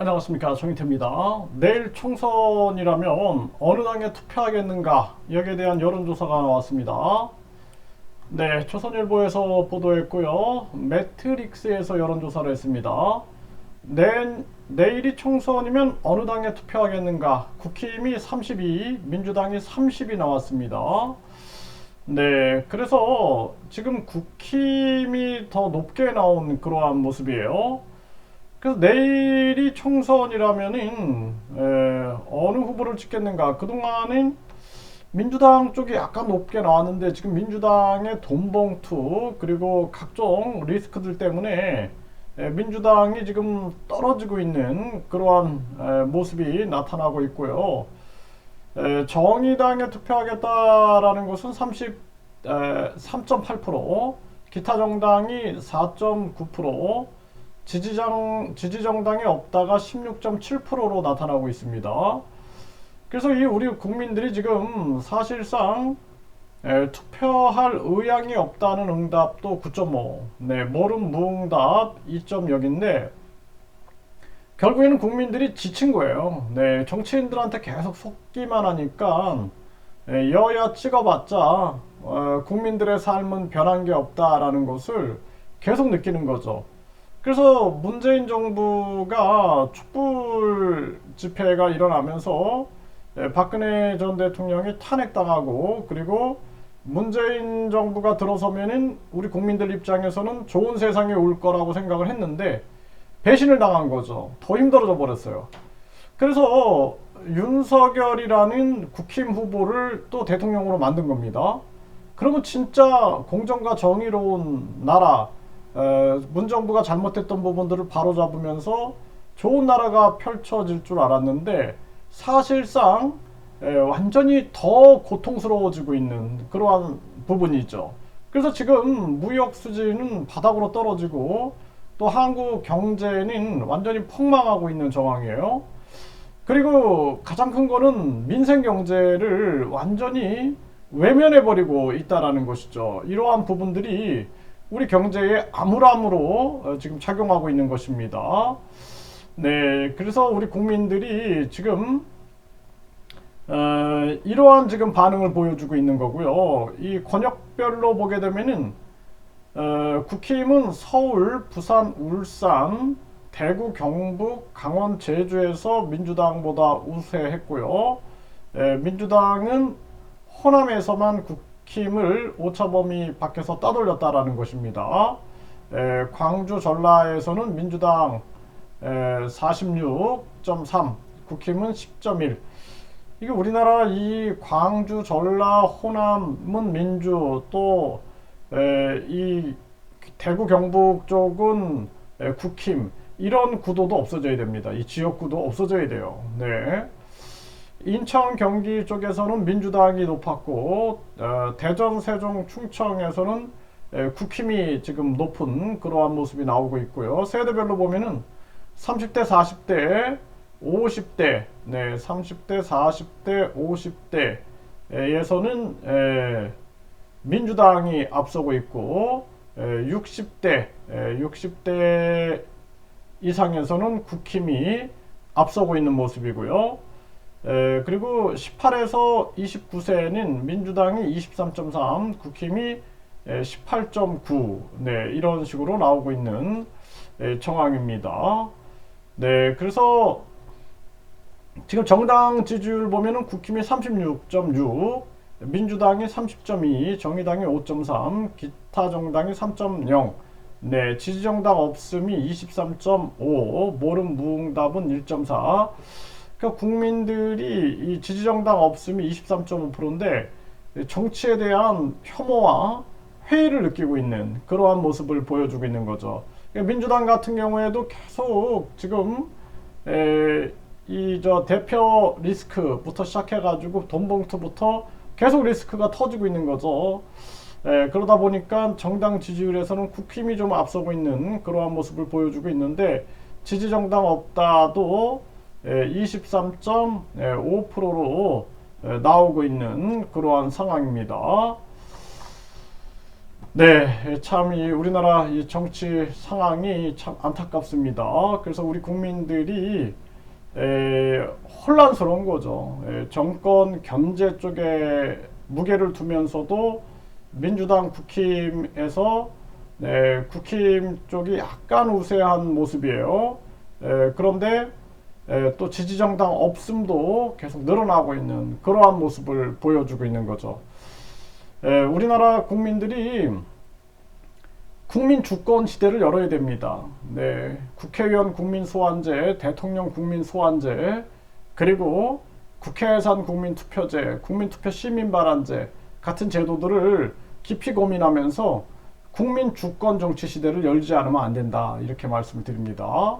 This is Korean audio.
안녕하십니까 정희태입니다. 내일 총선이라면 어느 당에 투표하겠는가 여기에 대한 여론조사가 나왔습니다. 네, 조선일보에서 보도했고요. 매트릭스에서 여론조사를 했습니다. 내, 내일이 총선이면 어느 당에 투표하겠는가 국힘이 32, 민주당이 30이 나왔습니다. 네, 그래서 지금 국힘이 더 높게 나온 그러한 모습이에요. 그래서 내일이 총선이라면은 에, 어느 후보를 찍겠는가? 그동안은 민주당 쪽이 약간 높게 나왔는데 지금 민주당의 돈봉투 그리고 각종 리스크들 때문에 에, 민주당이 지금 떨어지고 있는 그러한 에, 모습이 나타나고 있고요. 에, 정의당에 투표하겠다라는 것은 30, 에, 3.8%, 기타 정당이 4.9%, 지지정, 지지정당이 없다가 16.7%로 나타나고 있습니다. 그래서 이 우리 국민들이 지금 사실상 에, 투표할 의향이 없다는 응답도 9.5, 네, 모름 무응답 2.0인데 결국에는 국민들이 지친 거예요. 네, 정치인들한테 계속 속기만 하니까 에, 여야 찍어봤자 어, 국민들의 삶은 변한 게 없다라는 것을 계속 느끼는 거죠. 그래서 문재인 정부가 촛불 집회가 일어나면서 예, 박근혜 전 대통령이 탄핵당하고 그리고 문재인 정부가 들어서면은 우리 국민들 입장에서는 좋은 세상이 올 거라고 생각을 했는데 배신을 당한 거죠. 더 힘들어져 버렸어요. 그래서 윤석열이라는 국힘 후보를 또 대통령으로 만든 겁니다. 그러면 진짜 공정과 정의로운 나라, 에, 문정부가 잘못했던 부분들을 바로잡으면서 좋은 나라가 펼쳐질 줄 알았는데 사실상 에, 완전히 더 고통스러워지고 있는 그러한 부분이죠. 그래서 지금 무역 수지는 바닥으로 떨어지고 또 한국 경제는 완전히 폭망하고 있는 정황이에요. 그리고 가장 큰 거는 민생 경제를 완전히 외면해 버리고 있다라는 것이죠. 이러한 부분들이 우리 경제에 아무람으로 어, 지금 작용하고 있는 것입니다. 네, 그래서 우리 국민들이 지금 어, 이러한 지금 반응을 보여주고 있는 거고요. 이 권역별로 보게 되면은 어, 국힘은 서울, 부산, 울산, 대구, 경북, 강원, 제주에서 민주당보다 우세했고요. 에, 민주당은 호남에서만 국 힘을 오차범위 밖에서 따돌렸다라는 것입니다. 에, 광주, 전라에서는 민주당 46.3, 국힘은 10.1. 이게 우리나라 이 광주, 전라, 호남은 민주 또 이 대구, 경북 쪽은 에, 국힘 이런 구도도 없어져야 됩니다. 이 지역 구도 없어져야 돼요. 네. 인천, 경기 쪽에서는 민주당이 높았고 어, 대전, 세종, 충청에서는 에, 국힘이 지금 높은 그러한 모습이 나오고 있고요. 세대별로 보면은 30대, 40대, 50대, 네, 30대, 40대, 50대 에서는 에, 민주당이 앞서고 있고 에, 60대, 에, 60대 이상에서는 국힘이 앞서고 있는 모습이고요. 에, 그리고 18에서 29세는 민주당이 23.3, 국힘이 18.9, 네, 이런 식으로 나오고 있는 에, 정황입니다. 네, 그래서 지금 정당 지지율 보면은 국힘이 36.6, 민주당이 30.2, 정의당이 5.3, 기타 정당이 3.0, 네, 지지정당 없음이 23.5, 모름 무응답은 1.4. 그러니까 국민들이 이 지지정당 없음이 23.5%인데 정치에 대한 혐오와 회의를 느끼고 있는 그러한 모습을 보여주고 있는 거죠. 그러니까 민주당 같은 경우에도 계속 지금 이 저 대표 리스크부터 시작해가지고 돈봉투부터 계속 리스크가 터지고 있는 거죠. 에, 그러다 보니까 정당 지지율에서는 국힘이 좀 앞서고 있는 그러한 모습을 보여주고 있는데 지지 정당 없다도 23.5%로 나오고 있는 그러한 상황입니다. 네, 참 이 우리나라 이 정치 상황이 참 안타깝습니다. 그래서 우리 국민들이 에, 혼란스러운 거죠. 에, 정권 견제 쪽에 무게를 두면서도 민주당 국힘에서 네, 국힘 쪽이 약간 우세한 모습이에요. 에, 그런데 에, 또 지지정당 없음도 계속 늘어나고 있는 그러한 모습을 보여주고 있는 거죠. 에, 우리나라 국민들이 국민 주권 시대를 열어야 됩니다. 네, 국회의원 국민 소환제, 대통령 국민 소환제, 그리고 국회 예산 국민 투표제, 국민 투표 시민 발언제 같은 제도들을 깊이 고민하면서 국민 주권 정치 시대를 열지 않으면 안 된다 이렇게 말씀드립니다.